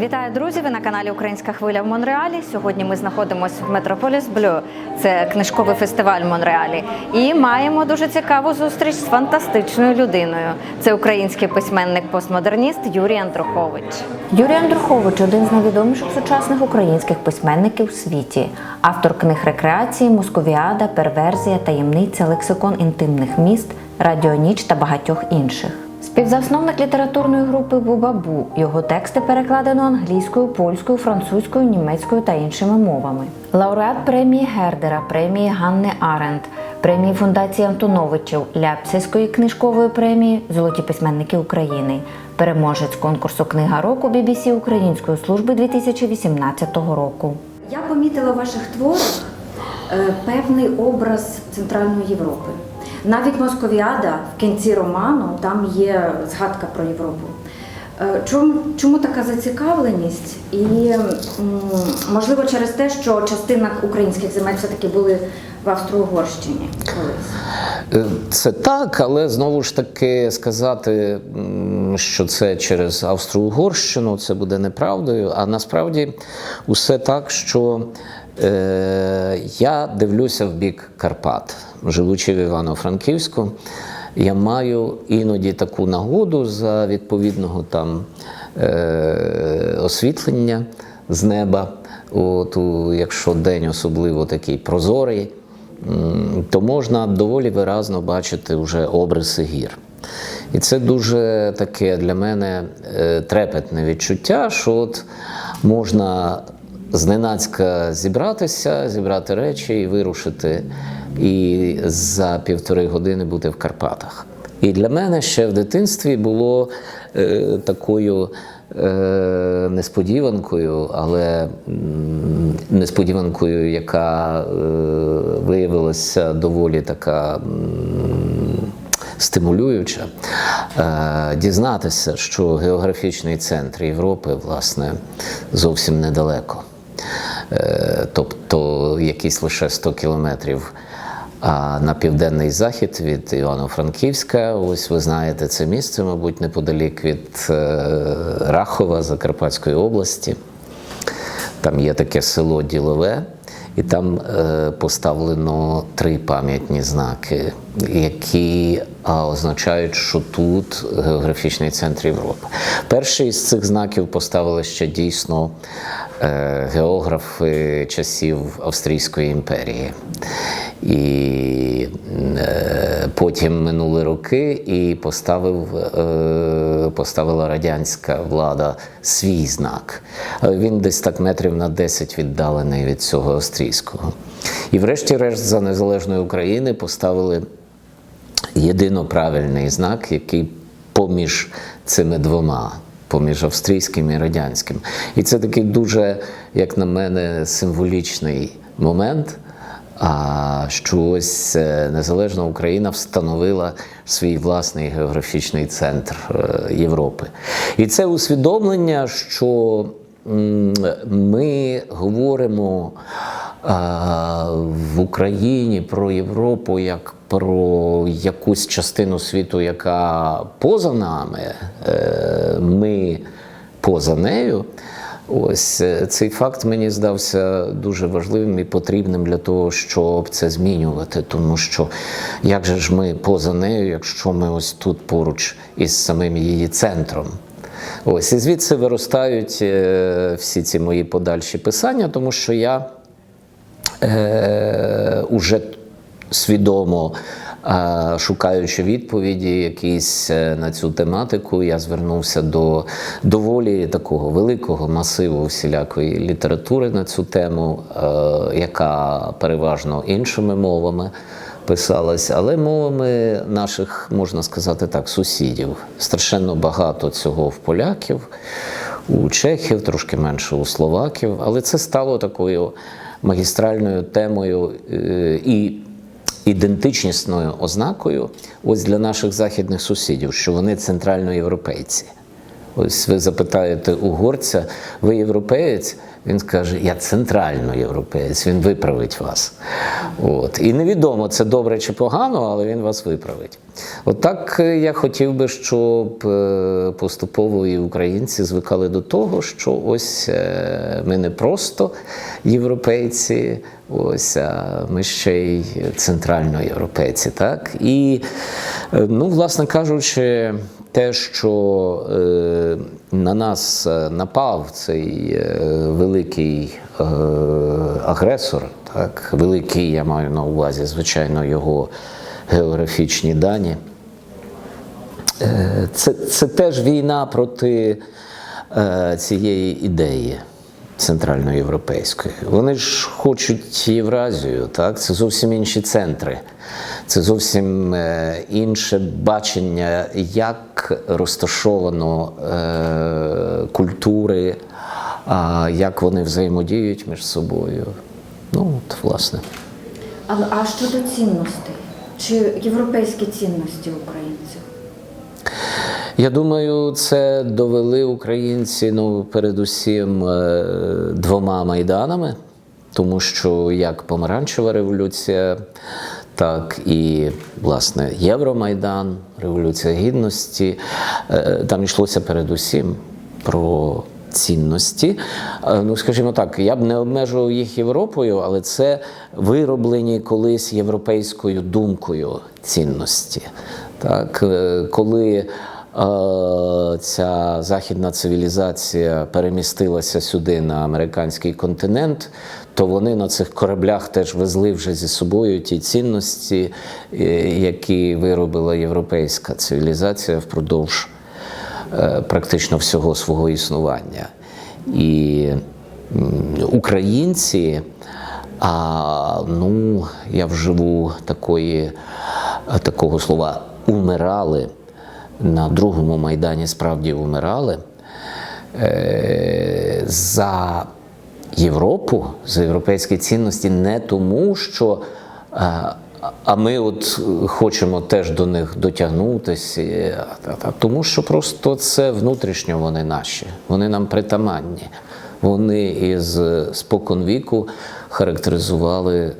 Вітаю, друзі! Ви на каналі Українська хвиля в Монреалі. Сьогодні ми знаходимося в Метрополіс Блю. Це книжковий фестиваль в Монреалі. І маємо дуже цікаву зустріч з фантастичною людиною. Це український письменник-постмодерніст Юрій Андрухович. Юрій Андрухович один з найвідоміших сучасних українських письменників у світі. Автор книг рекреації, Московіада, Перверзія, таємниця, лексикон інтимних міст, Радіоніч та багатьох інших. Співзасновник літературної групи Бубабу. Його тексти перекладено англійською, польською, французькою, німецькою та іншими мовами. Лауреат премії Гердера, премії Ганни Аренд, премії Фундації Антоновичів, Ляпсівської книжкової премії Золоті письменники України, переможець конкурсу Книга року BBC Української служби 2018 року. Я помітила в ваших творах е, певний образ Центральної Європи. Навіть Московіада в кінці роману там є згадка про Європу. Е, Чому, чому така зацікавленість? І можливо через те, що частина українських земель все-таки були в Австро-Угорщині колись. Е, Це так, але знову ж таки сказати, що це через Австро-Угорщину, це буде неправдою. А насправді усе так, що я дивлюся в бік Карпат, живучи в Івано-Франківську. Я маю іноді таку нагоду за відповідного там е, освітлення з неба. От, якщо день особливо такий прозорий, то можна доволі виразно бачити вже обриси гір. І це дуже таке для мене е, трепетне відчуття, що от можна зненацька зібратися, зібрати речі і вирушити, і за півтори години бути в Карпатах. І для мене ще в дитинстві було е, такою е, несподіванкою, але несподіванкою, яка е, виявилася доволі така. Стимулююча е, дізнатися, що географічний центр Європи, власне, зовсім недалеко. Е, тобто якісь лише 100 кілометрів а на південний захід від Івано-Франківська. Ось ви знаєте це місце, мабуть, неподалік від е, Рахова Закарпатської області. Там є таке село Ділове, і там е, поставлено три пам'ятні знаки, які означають, що тут географічний центр Європи. Перший з цих знаків поставили ще дійсно е, географи часів Австрійської імперії. І е, потім минули роки, і поставив, е, поставила радянська влада свій знак. Він десь так метрів на 10 віддалений від цього австрійського. І врешті-решт за незалежної України поставили єдино правильний знак, який поміж цими двома. Поміж австрійським і радянським. І це такий дуже, як на мене, символічний момент. А що ось е, незалежна Україна встановила свій власний географічний центр е, Європи. І це усвідомлення, що ми говоримо в Україні про Європу як про якусь частину світу, яка поза нами, е, ми поза нею. Ось е, цей факт мені здався дуже важливим і потрібним для того, щоб це змінювати. Тому що як же ж ми поза нею, якщо ми ось тут поруч із самим її центром? Ось і звідси виростають е, всі ці мої подальші писання, тому що я е, уже свідомо шукаючи відповіді якісь е, на цю тематику, я звернувся до доволі такого великого масиву всілякої літератури на цю тему, е, яка переважно іншими мовами. Писалась, але мовами наших, можна сказати так, сусідів. Страшенно багато цього в поляків, у чехів, трошки менше у словаків. Але це стало такою магістральною темою е, і ідентичнісною ознакою ось для наших західних сусідів, що вони центральноєвропейці. Ось ви запитаєте угорця, ви європеєць? Він скаже, я центрально європеєць, він виправить вас. От. І невідомо, це добре чи погано, але він вас виправить. От так е, я хотів би, щоб е, поступово і українці звикали до того, що ось е, ми не просто європейці, ось, а ми ще й центральноєвропейці. Так? І, ну, власне кажучи, те, що на нас е, напав цей е, великий е, агресор, так, великий, я маю на увазі, звичайно, його географічні дані. Це, це теж війна проти цієї ідеї центральноєвропейської. Вони ж хочуть Євразію, так? Це зовсім інші центри. Це зовсім е, інше бачення, як розташовано е, культури, а як вони взаємодіють між собою. Ну, от, власне. Але а щодо цінностей? Чи європейські цінності українців? Я думаю, це довели українці ну, передусім е, двома майданами, тому що як помаранчева революція, так і власне Євромайдан, Революція Гідності. е, Там йшлося передусім про цінності. Е, Ну, скажімо так, я б не обмежував їх Європою, але це вироблені колись європейською думкою цінності. Так, коли ця західна цивілізація перемістилася сюди на американський континент, то вони на цих кораблях теж везли вже зі собою ті цінності, е, які виробила європейська цивілізація впродовж е, практично всього свого існування. І українці, а ну, я вживу такої, такого слова, умирали на другому майдані, справді умирали е, за Європу, за європейські цінності, не тому, що. е, а ми от хочемо теж до них дотягнутися, тому що просто це внутрішньо вони наші, вони нам притаманні. Вони із спокон віку характеризували,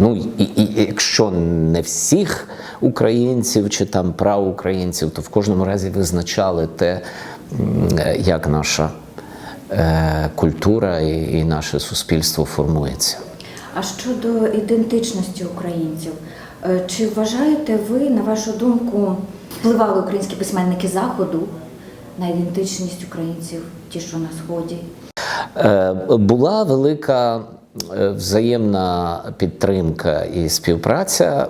ну і, і, якщо не всіх українців чи там праукраїнців, то в кожному разі визначали те, як наша е, культура і, і наше суспільство формується. А щодо ідентичності українців, е, чи вважаєте ви, на вашу думку, впливали українські письменники Заходу на ідентичність українців, ті, що на Сході? Е, Була велика е, взаємна підтримка і співпраця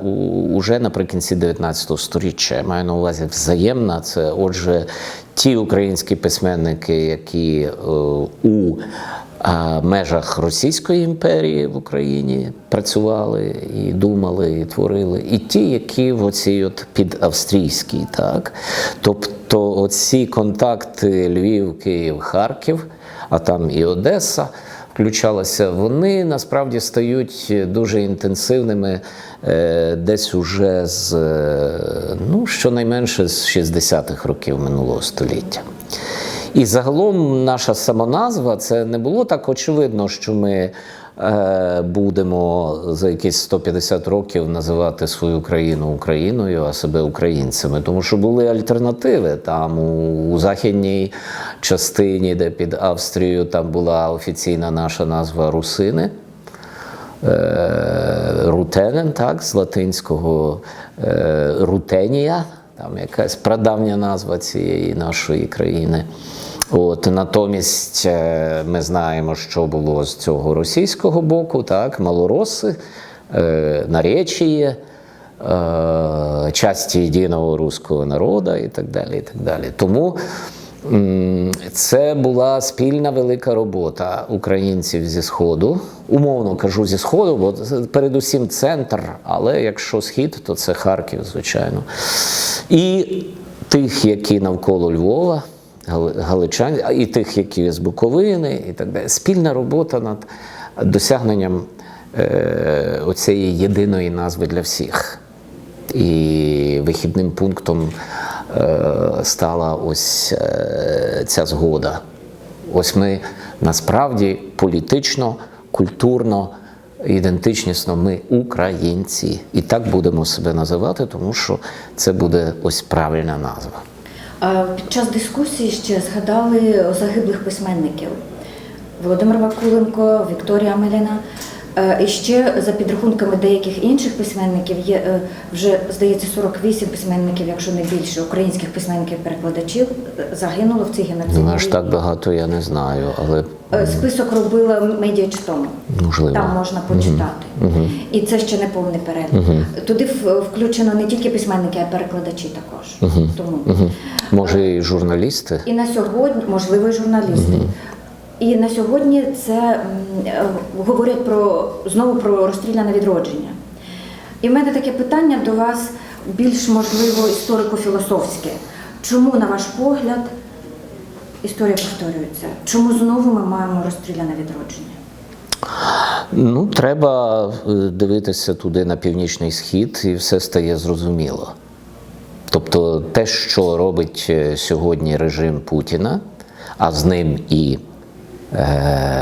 уже наприкінці 19 століття. Я маю на увазі взаємна. Це отже, ті українські письменники, які е, у межах Російської імперії в Україні працювали і думали, і творили, і ті, які в оцій от підавстрійській, так. Тобто, оці контакти Львів, Київ, Харків, а там і Одеса включалася, вони насправді стають дуже інтенсивними е, десь уже з е, ну, щонайменше з 60-х років минулого століття. І загалом наша самоназва це не було так очевидно, що ми будемо за якісь 150 років називати свою країну Україною, а себе українцями. Тому що були альтернативи. Там у, у західній частині, де під Австрією, там була офіційна наша назва Русини. Е, Рутенен, так, з латинського е, Рутенія, там якась прадавня назва цієї нашої країни. От, натомість е, ми знаємо, що було з цього російського боку, так, малороси, е, наречіє, е, часті єдиного руського народу і так далі. І так далі. Тому це була спільна велика робота українців зі Сходу. Умовно кажу зі Сходу, бо передусім центр, але якщо схід, то це Харків, звичайно. І тих, які навколо Львова, Галичан, і тих, які з Буковини, і так далі. Спільна робота над досягненням е, оцієї єдиної назви для всіх. І вихідним пунктом е, стала ось е, ця згода. Ось ми насправді політично, культурно, ідентичнісно ми українці. І так будемо себе називати, тому що це буде ось правильна назва. А Під час дискусії ще згадали загиблих письменників Володимир Вакуленко, Вікторія Меліна. Е, І ще за підрахунками деяких інших письменників є е, вже здається 48 письменників, якщо не більше, українських письменників-перекладачів е, загинуло в цій геноцидній Ну, аж так багато я не знаю, але Список робила медіачтому. Можливо. Там можна почитати. І це ще не повний перелік. Туди в- включено не тільки письменники, а й перекладачі також. Тому. може і журналісти. І на сьогодні, можливо, і журналісти. І на сьогодні це е, говорять про знову про розстріляне відродження. І в мене таке питання до вас більш можливо історико-філософське. Чому, на ваш погляд, історія повторюється? Чому знову ми маємо розстріляне відродження? Ну, треба е, дивитися туди на північний схід, і все стає зрозуміло. Тобто те, що робить е, сьогодні режим Путіна, а з ним і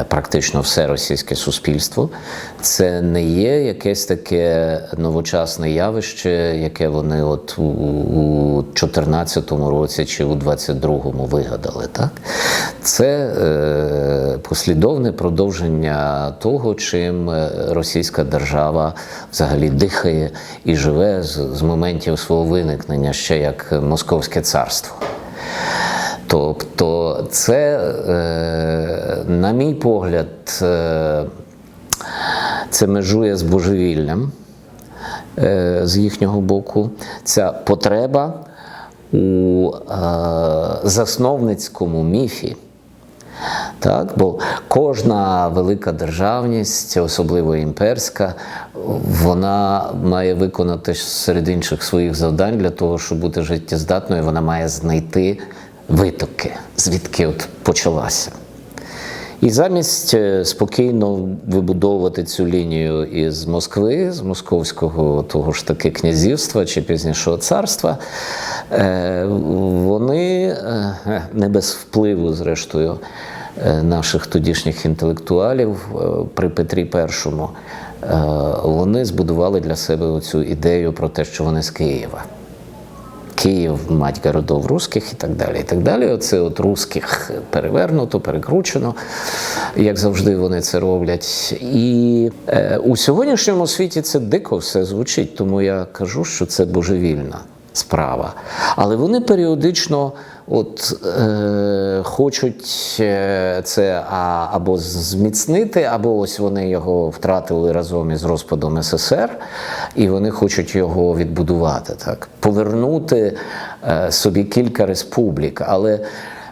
практично все російське суспільство, це не є якесь таке новочасне явище, яке вони от у- у 14-му році чи у 22-му вигадали. Так? Це е, послідовне продовження того, чим е, російська держава взагалі дихає і живе з моментів свого виникнення ще як Московське царство. Тобто, це, е, на мій погляд, е, це межує з божевіллям е, з їхнього боку. Ця потреба у засновницькому міфі. Так, бо кожна велика державність, особливо імперська, вона має виконати серед інших своїх завдань для того, щоб бути життєздатною, вона має знайти витоки, звідки от почалася. І замість е, спокійно вибудовувати цю лінію із Москви, з московського того ж таки князівства чи пізнішого царства, е, вони е, не без впливу, зрештою, наших тодішніх інтелектуалів при Петрі І, вони збудували для себе оцю ідею про те, що вони з Києва. Київ, мать городов русських і так далі. І так далі. Оце от русських перевернуто, перекручено, як завжди вони це роблять. І е, у сьогоднішньому світі це дико все звучить, тому я кажу, що це божевільна справа. Але вони періодично от, е, хочуть е, це або зміцнити, або ось вони його втратили разом із розпадом СССР, і вони хочуть його відбудувати, так, повернути е, собі кілька республік. Але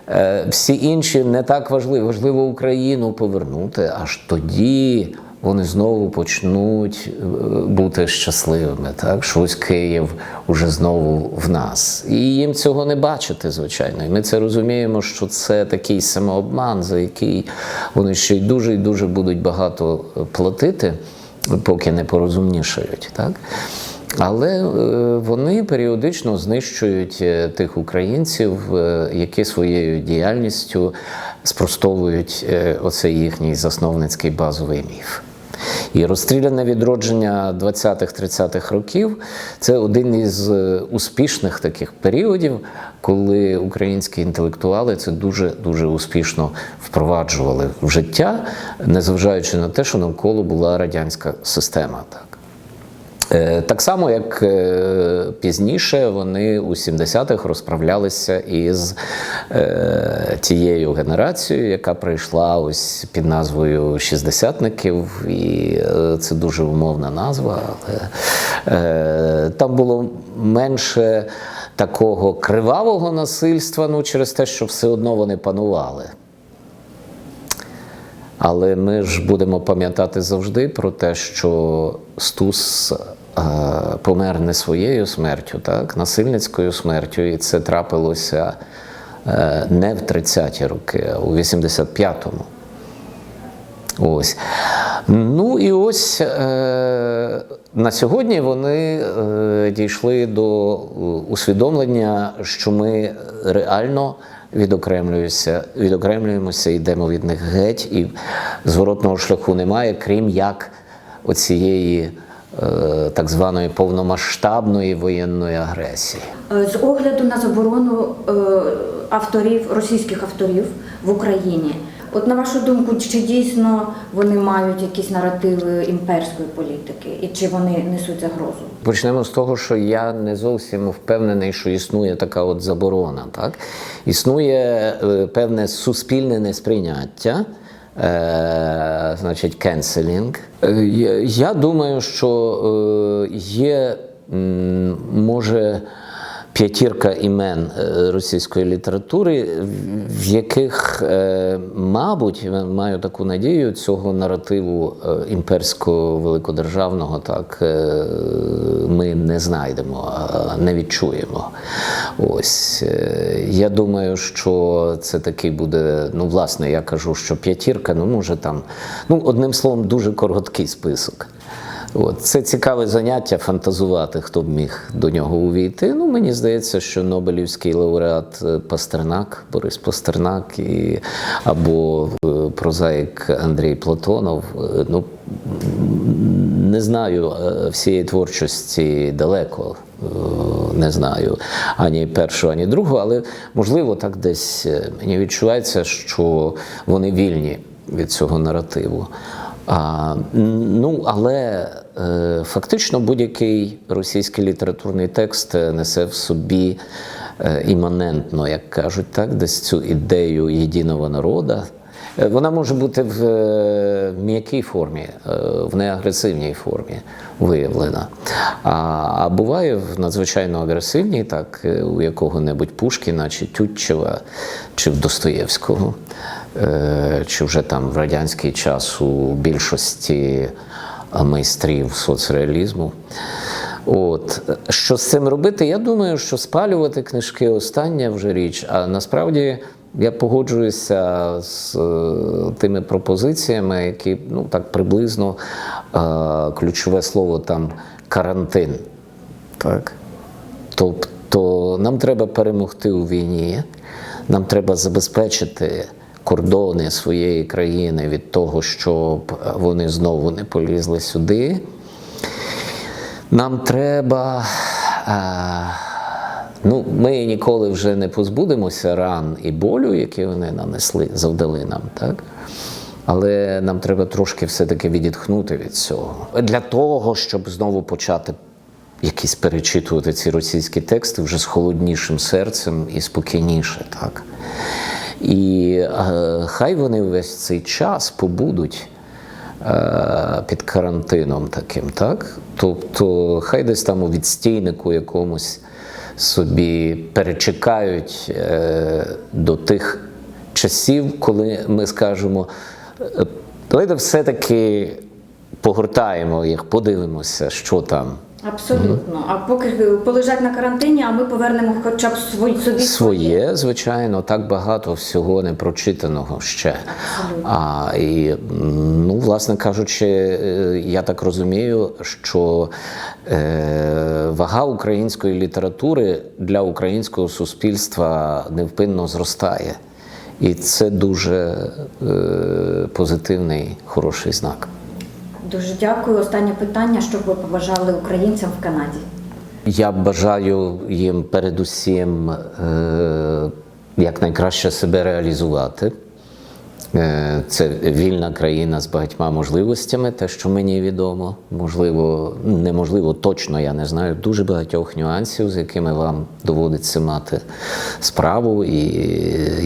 е, всі інші не так важливі. Важливо Україну повернути, аж тоді вони знову почнуть е, бути щасливими. Так, що ось Київ уже знову в нас. І їм цього не бачити, звичайно. І ми це розуміємо, що це такий самообман, за який вони ще й дуже і дуже будуть багато е, платити, поки не порозумнішають. Так? Але е, вони періодично знищують тих українців, які своєю діяльністю спростовують оцей їхній засновницький базовий міф. І розстріляне відродження 20-30-х років це один із е, успішних таких періодів, коли українські інтелектуали це дуже дуже успішно впроваджували в життя, незважаючи на те, що навколо була радянська система. Так. Е, Так само, як е, пізніше вони у 70-х розправлялися із е, тією генерацією, яка прийшла ось під назвою Шістдесятників, і це дуже умовна назва, але там було менше такого кривавого насильства, ну через те, що все одно вони панували. Але ми ж будемо пам'ятати завжди про те, що Стус помер не своєю смертю, так, насильницькою смертю, і це трапилося е, не в 30-ті роки, а у 85-му. Ось. Ну і ось е, на сьогодні вони е, дійшли до е, усвідомлення, що ми реально відокремлюємося, відокремлюємося, йдемо від них геть, і зворотного шляху немає, крім як оцієї е, так званої повномасштабної воєнної агресії. Е, З огляду на заборону е, авторів, російських авторів в Україні, от на вашу думку, чи дійсно вони мають якісь наративи імперської політики, і чи вони несуть загрозу? Почнемо з того, що я не зовсім впевнений, що існує така от заборона. Так? Існує е, певне суспільне несприйняття. Е, значить, кенселінг. Я- думаю, що е, є, може, п'ятірка імен е, російської літератури, в- яких, е, мабуть, маю таку надію, цього наративу е, імперського великодержавного так ми не знайдемо, не відчуємо. Ось я думаю, що це такий буде. Ну, власне, я кажу, що п'ятірка, ну може там, ну одним словом, дуже короткий список. От це цікаве заняття фантазувати, хто б міг до нього увійти. Ну мені здається, що Нобелівський лауреат е, Пастернак, Борис Пастернак і або е, прозаїк Андрій Платонов. е, Ну не знаю всієї творчості далеко. Не знаю ані першого, ані другого, але можливо так десь мені відчувається, що вони вільні від цього наративу. А, ну, але фактично будь-який російський літературний текст е, несе в собі е, іманентно, як кажуть, так, десь цю ідею єдиного народу. Е, Вона може бути в е, м'якій формі, е, в неагресивній формі виявлена. А, а буває в надзвичайно агресивній, так, е, у якого-небудь Пушкіна чи Тютчева, чи в Достоєвського, е, чи вже там в радянський час у більшості майстрів соцреалізму. От що з цим робити? Я думаю, що спалювати книжки остання вже річ. А насправді я погоджуюся з е, тими пропозиціями, які ну так приблизно е, ключове слово там карантин. Так. Тобто нам треба перемогти у війні, нам треба забезпечити кордони своєї країни від того, щоб вони знову не полізли сюди. Нам треба. А, ну, ми ніколи вже не позбудемося ран і болю, які вони нанесли, завдали нам, так? Але нам треба трошки все-таки відітхнути від цього. Для того, щоб знову почати якісь перечитувати ці російські тексти вже з холоднішим серцем і спокійніше, так. І е, хай вони весь цей час побудуть е, під карантином таким, так? Тобто, хай десь там у відстійнику якомусь собі перечекають е, до тих часів, коли ми скажемо, е, давайте все-таки погортаємо їх, подивимося, що там. Абсолютно. А поки полежать на карантині, а ми повернемо хоча б свої собі Своє, звичайно, так багато всього непрочитаного ще. А і ну, власне кажучи, е, я так розумію, що е, вага української літератури для українського суспільства невпинно зростає. І це дуже е, позитивний, хороший знак. Дуже дякую. Останнє питання, що ви побажали українцям в Канаді. Я бажаю їм передусім е, якнайкраще себе реалізувати. Е, Це вільна країна з багатьма можливостями, те, що мені відомо. Можливо, неможливо, точно я не знаю. Дуже багатьох нюансів, з якими вам доводиться мати справу, і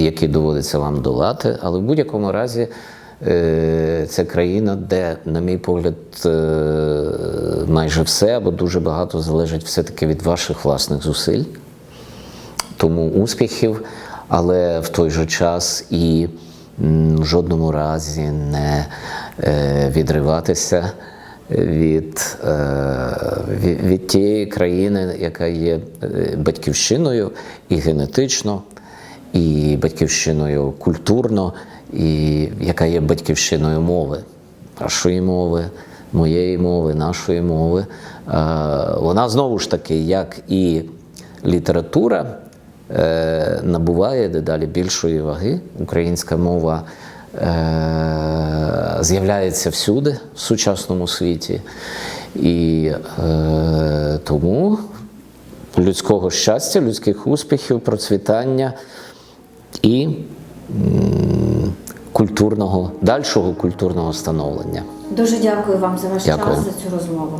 які доводиться вам долати. Але в будь-якому разі е, це країна, де, на мій погляд, е, майже все або дуже багато залежить все-таки від ваших власних зусиль. Тому успіхів, але в той же час і в жодному разі не е, відриватися від, е, від, тієї країни, яка є е, батьківщиною і генетично, і батьківщиною культурно, і яка є батьківщиною мови. вашої мови, моєї мови, нашої мови, е, вона знову ж таки, як і література, е, набуває дедалі більшої ваги. Українська мова е, з'являється всюди в сучасному світі. І тому людського щастя, людських успіхів, процвітання і культурного, дальшого культурного становлення. Дуже дякую вам за ваш Дякую. час за цю розмову.